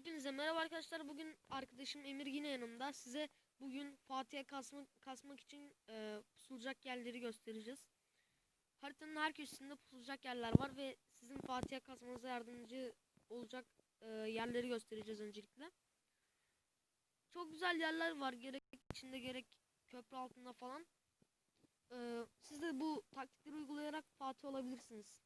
Hepinize merhaba arkadaşlar. Bugün arkadaşım Emir yine yanımda. Size bugün Fatih'e kasmak, kasmak için e, pusulacak yerleri göstereceğiz. Haritanın her köşesinde pusulacak yerler var ve sizin Fatih'e kasmanıza yardımcı olacak e, yerleri göstereceğiz öncelikle. Çok güzel yerler var. Gerek içinde gerek köprü altında falan. E, siz de bu taktikleri uygulayarak Fatih olabilirsiniz.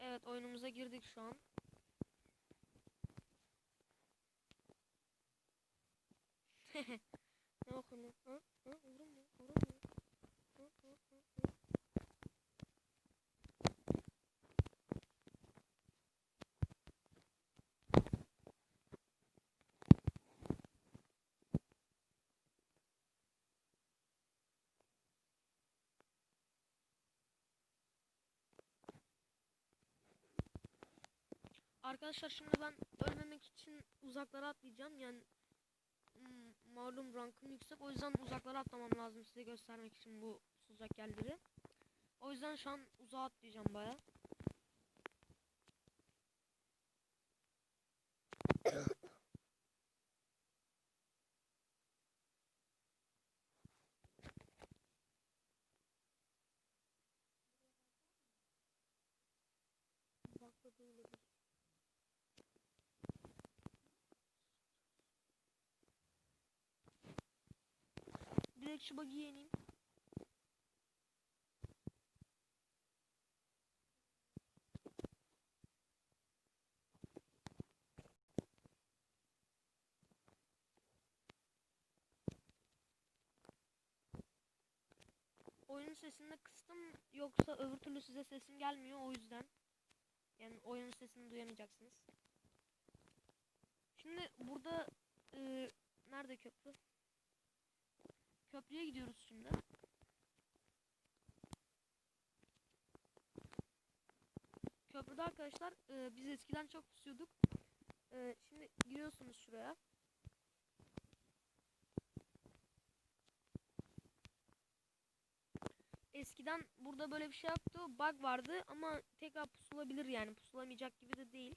Evet oyunumuza girdik şu an. ne lan? Ha? Ha? Vurun mu? Vurun mu? Ha? Ha? Ha? Arkadaşlar şimdi ben ölmemek için uzaklara atlayacağım. Yani mm, malum rankım yüksek. O yüzden uzaklara atlamam lazım size göstermek için bu uzak yerleri. O yüzden şu an uzağa atlayacağım baya. Direkt şu buggy'ye ineyim. Oyunun sesini kıstım yoksa öbür türlü size sesim gelmiyor o yüzden. Yani oyunun sesini duyamayacaksınız. Şimdi burada e, nerede köprü? Köprüye gidiyoruz şimdi. Köprüde arkadaşlar e, biz eskiden çok pusuyorduk. E, şimdi giriyorsunuz şuraya. Eskiden burada böyle bir şey yoktu. Bug vardı ama tekrar pusulabilir yani. Pusulamayacak gibi de değil.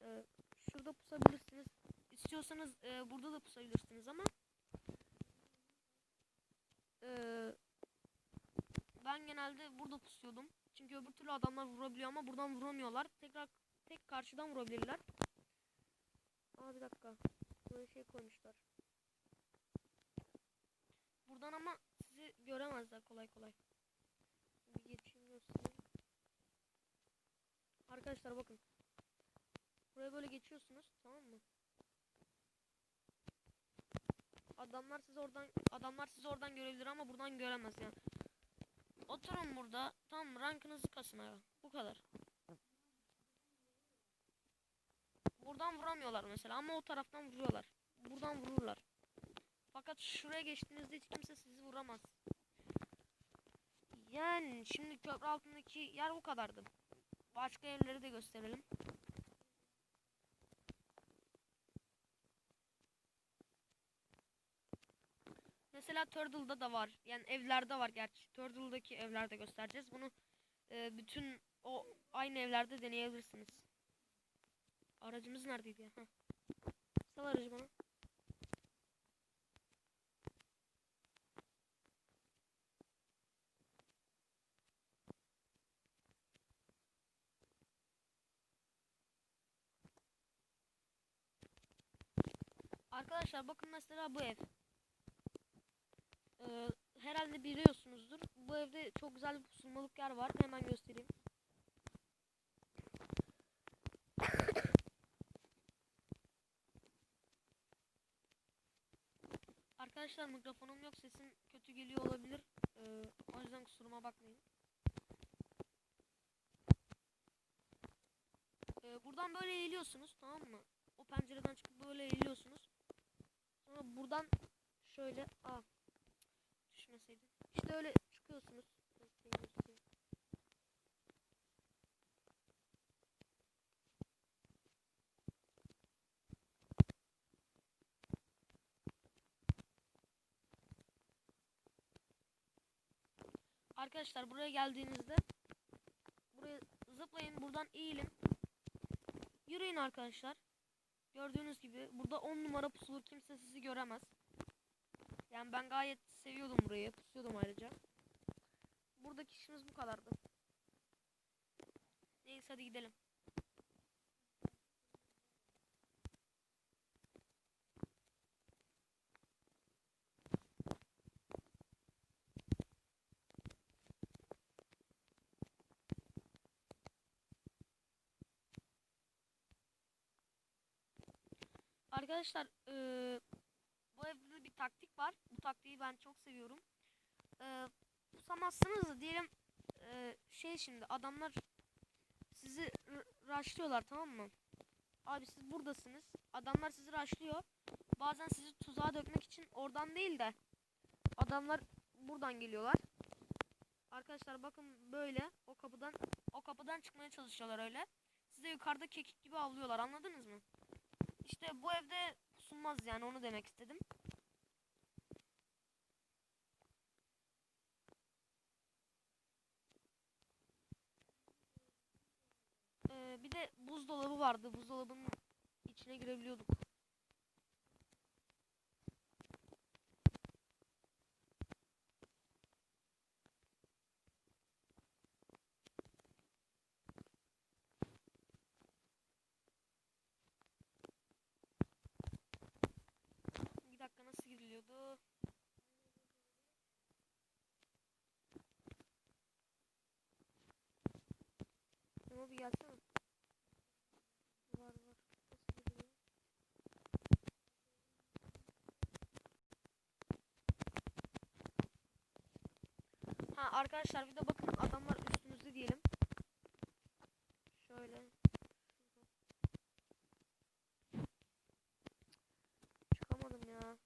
E, şurada pusabilirsiniz. İstiyorsanız e, burada da pusabilirsiniz ama ee, ben genelde burada pusuyordum. Çünkü öbür türlü adamlar vurabiliyor ama buradan vuramıyorlar. Tekrar tek karşıdan vurabilirler. Aa bir dakika. Böyle şey koymuşlar. Buradan ama sizi göremezler kolay kolay. Bir geçeyim göstereyim. Arkadaşlar bakın. Buraya böyle geçiyorsunuz tamam mı? Adamlar sizi oradan adamlar sizi oradan görebilir ama buradan göremez yani. Oturun burada. Tamam rankınızı kasın aga. Bu kadar. Buradan vuramıyorlar mesela ama o taraftan vuruyorlar. Buradan vururlar. Fakat şuraya geçtiğinizde hiç kimse sizi vuramaz. Yani şimdi köprü altındaki yer bu kadardı. Başka yerleri de gösterelim. Mesela Turtle'da da var. Yani evlerde var gerçi. Turtle'daki evlerde göstereceğiz. Bunu e, bütün o aynı evlerde deneyebilirsiniz. Aracımız neredeydi ya? Heh. Sal aracı bana. Arkadaşlar bakın mesela bu ev. Ee, herhalde biliyorsunuzdur. Bu evde çok güzel bir pusulmalık yer var. Hemen göstereyim. Arkadaşlar mikrofonum yok. Sesim kötü geliyor olabilir. Ee, o yüzden kusuruma bakmayın. Ee, buradan böyle eğiliyorsunuz tamam mı? O pencereden çıkıp böyle eğiliyorsunuz. Sonra buradan şöyle aa düşmeseydi. İşte öyle çıkıyorsunuz. Arkadaşlar buraya geldiğinizde buraya zıplayın buradan eğilin. Yürüyün arkadaşlar. Gördüğünüz gibi burada 10 numara pusulur kimse sizi göremez. Yani ben gayet seviyordum burayı. Pusuyordum ayrıca. Buradaki işimiz bu kadardı. Neyse hadi gidelim. Arkadaşlar eee, bu evde de bir taktik var. Bu taktiği ben çok seviyorum. Eee pusamazsınız da diyelim eee, şey şimdi adamlar sizi r- rushlıyorlar tamam mı? Abi siz buradasınız. Adamlar sizi rushlıyor. Bazen sizi tuzağa dökmek için oradan değil de adamlar buradan geliyorlar. Arkadaşlar bakın böyle o kapıdan o kapıdan çıkmaya çalışıyorlar öyle. Size yukarıda kekik gibi avlıyorlar anladınız mı? İşte bu evde pusulmaz yani onu demek istedim. Ee, bir de buzdolabı vardı. Buzdolabının içine girebiliyorduk. Bir dakika nasıl giriliyordu? Ama bir gelsene. Var var. Nasıl giriliyor? Ha arkadaşlar bir bakın adamlar üstümüzde diyelim. Şöyle. Çıkamadım ya.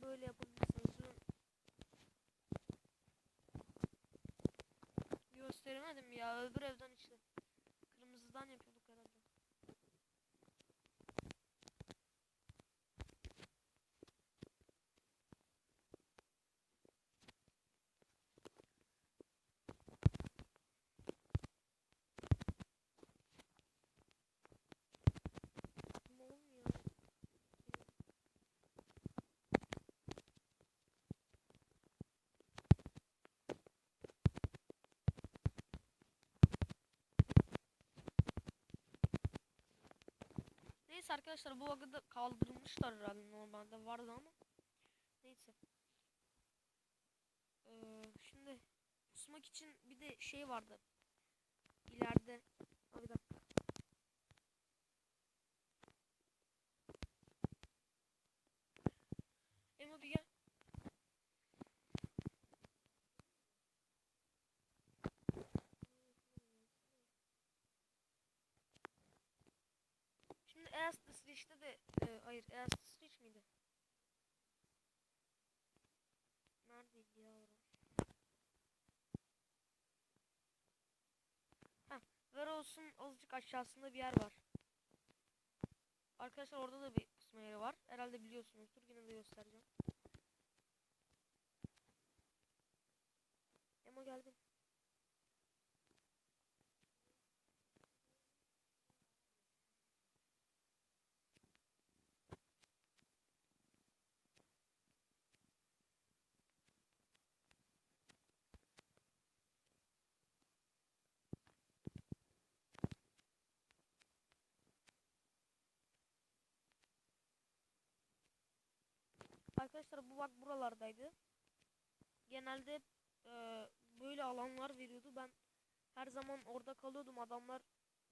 Bunu böyle yapabilirsiniz. Gösteremedim ya. Öbür evden işte. Kırmızıdan yapıyorduk herhalde. Ama olmuyor. Neyse arkadaşlar bu bug'ı da kaldırmışlar herhalde normalde vardı ama neyse. Ee, şimdi kusmak için bir de şey vardı. İleride. Bir dakika. Emo bir gel. Şimdi East Switch'te de e, hayır East Switch miydi? Neredeydi ya orası? Heh, Warehouse'un azıcık aşağısında bir yer var. Arkadaşlar orada da bir kısma yeri var. Herhalde biliyorsunuzdur. Yine de göstereceğim. Emo geldim. Arkadaşlar bu bak buralardaydı. Genelde e, böyle alan alanlar veriyordu. Ben her zaman orada kalıyordum. Adamlar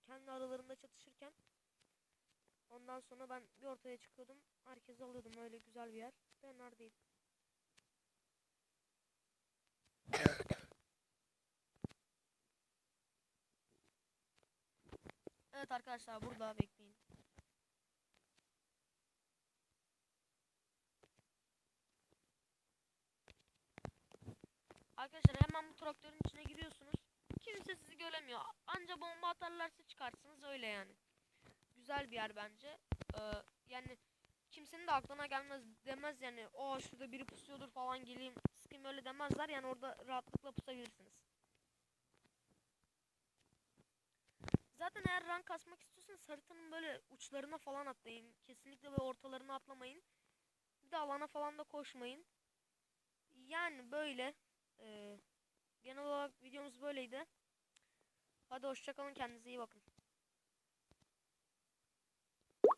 kendi aralarında çatışırken. Ondan sonra ben bir ortaya çıkıyordum. Herkesi alıyordum. Öyle güzel bir yer. De neredeydi? Evet arkadaşlar burada bekleyin. Arkadaşlar hemen bu traktörün içine giriyorsunuz. Kimse sizi göremiyor. Anca bomba atarlarsa çıkarsınız öyle yani. Güzel bir yer bence. Ee, yani kimsenin de aklına gelmez demez yani o şurada biri pusuyordur falan geleyim sıkayım öyle demezler yani orada rahatlıkla pusabilirsiniz. Zaten eğer rank kasmak istiyorsanız haritanın böyle uçlarına falan atlayın. Kesinlikle böyle ortalarına atlamayın. Bir de alana falan da koşmayın. Yani böyle. Ee, genel olarak videomuz böyleydi. Hadi hoşçakalın kendinize iyi bakın.